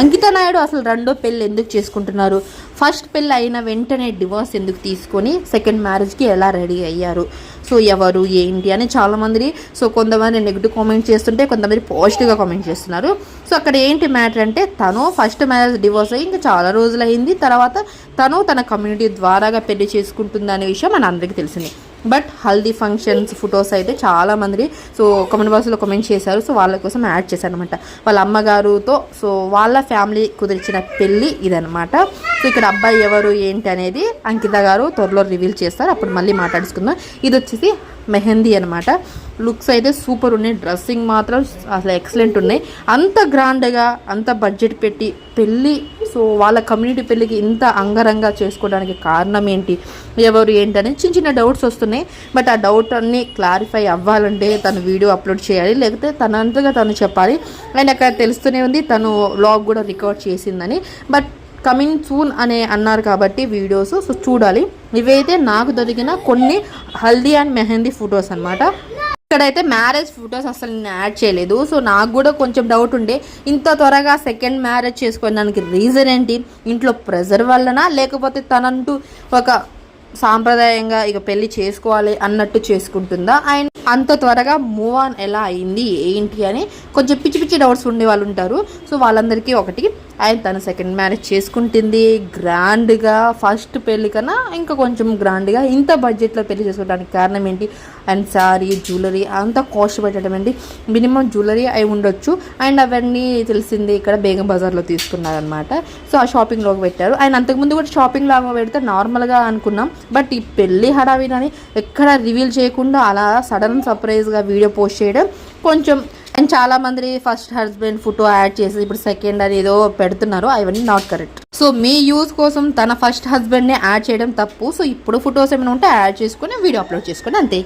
అంకిత నాయుడు అసలు రెండో పెళ్ళి ఎందుకు చేసుకుంటున్నారు? ఫస్ట్ పెళ్ళి అయిన వెంటనే డివోర్స్ ఎందుకు తీసుకొని సెకండ్ మ్యారేజ్కి ఎలా రెడీ అయ్యారు? సో ఎవరు ఏంటి అని చాలామంది సో కొంతమంది నెగిటివ్ కామెంట్ చేస్తుంటే కొంతమంది పాజిటివ్గా కామెంట్ చేస్తున్నారు. సో అక్కడ ఏంటి మ్యాటర్ అంటే తను ఫస్ట్ మ్యారేజ్ డివోర్స్ అయ్యి ఇంకా చాలా రోజులు అయింది తర్వాత తను తన కమ్యూనిటీ ద్వారాగా పెళ్ళి చేసుకుంటుంది అనే విషయం మన అందరికీ తెలిసింది. బట్ హల్దీ ఫంక్షన్స్ ఫొటోస్ అయితే చాలా మంది సో కామెంట్ బాక్స్లో కమెంట్ చేశారు. సో వాళ్ళ కోసం యాడ్ చేశాను అనమాట వాళ్ళ అమ్మగారుతో సో వాళ్ళ ఫ్యామిలీ కుదిర్చిన పెళ్ళి ఇదనమాట సో ఇక్కడ అబ్బాయి ఎవరు ఏంటి అనేది అంకిత గారు త్వరలో రివీల్ చేస్తారు. అప్పుడు మళ్ళీ మాట్లాడుకుందాం. ఇది వచ్చేసి మెహందీ అనమాట లుక్స్ అయితే సూపర్ ఉన్నాయి. డ్రెస్సింగ్ మాత్రం అసలు ఎక్సలెంట్ ఉన్నాయి. అంత గ్రాండ్గా అంత బడ్జెట్ పెట్టి పెళ్ళి సో వాళ్ళ కమ్యూనిటీ పెళ్ళికి ఇంత అంగరంగా చేసుకోవడానికి కారణం ఏంటి? ఎవరు ఏంటి అనేది చిన్న చిన్న డౌట్స్ వస్తున్నాయి. బట్ ఆ డౌట్ అన్ని క్లారిఫై అవ్వాలంటే తను వీడియో అప్లోడ్ చేయాలి. లేకపోతే తనంతగా తను చెప్పాలి. అండ్ అక్కడ తెలుస్తూనే ఉంది తను వ్లాగ్ కూడా రికార్డ్ చేసిందని. బట్ కమింగ్ సూన్ అనే అన్నారు కాబట్టి వీడియోస్ సో చూడాలి. ఇవైతే నాకు దొరికిన కొన్ని హల్దీ అండ్ మెహందీ ఫొటోస్ అన్నమాట. ఇక్కడైతే మ్యారేజ్ ఫొటోస్ అసలు నేను యాడ్ చేయలేదు. సో నాకు కూడా కొంచెం డౌట్ ఉండే. ఇంత త్వరగా సెకండ్ మ్యారేజ్ చేసుకోవడానికి రీజన్ ఏంటి? ఇంట్లో ప్రెజర్ వల్లనా? లేకపోతే తనంటూ ఒక సాంప్రదాయంగా ఇక పెళ్ళి చేసుకోవాలి అన్నట్టు చేసుకుంటుందా? అండ్ అంత త్వరగా మూవ్ ఆన్ ఎలా అయింది? ఏంటి అని కొంచెం పిచ్చి పిచ్చి డౌట్స్ ఉండే వాళ్ళు ఉంటారు. సో వాళ్ళందరికీ ఒకటి ఆయన తను సెకండ్ మ్యారేజ్ చేసుకుంటుంది. గ్రాండ్గా ఫస్ట్ పెళ్ళి కన్నా ఇంకా కొంచెం గ్రాండ్గా ఇంత బడ్జెట్లో పెళ్ళి చేసుకోవడానికి కారణం ఏంటి? అండ్ శారీ జ్యువెలరీ అంతా కాస్ట్ పెట్టడం ఏంటి? మినిమం జ్యువెలరీ అయి ఉండొచ్చు. అండ్ అవన్నీ తెలిసింది ఇక్కడ బేగం బజార్లో తీసుకున్నారనమాట సో ఆ షాపింగ్లోకి పెట్టారు. ఆయన అంతకుముందు కూడా షాపింగ్ లాగా పెడితే నార్మల్గా అనుకున్నాం. బట్ ఈ పెళ్ళి హడావిడని ఎక్కడ రివీల్ చేయకుండా అలా సడన్ సర్ప్రైజ్గా వీడియో పోస్ట్ చేయడం కొంచెం అండ్ చాలా మంది ఫస్ట్ హస్బెండ్ ఫోటో యాడ్ చేసి ఇప్పుడు సెకండ్ అని ఏదో పెడుతున్నారు. అవన్నీ నాట్ కరెక్ట్ సో మీ యూజ్ కోసం తన ఫస్ట్ హస్బెండ్ని యాడ్ చేయడం తప్పు. సో ఇప్పుడు ఫొటోస్ ఏమైనా ఉంటే యాడ్ చేసుకొని వీడియో అప్లోడ్ చేసుకొని అంతే.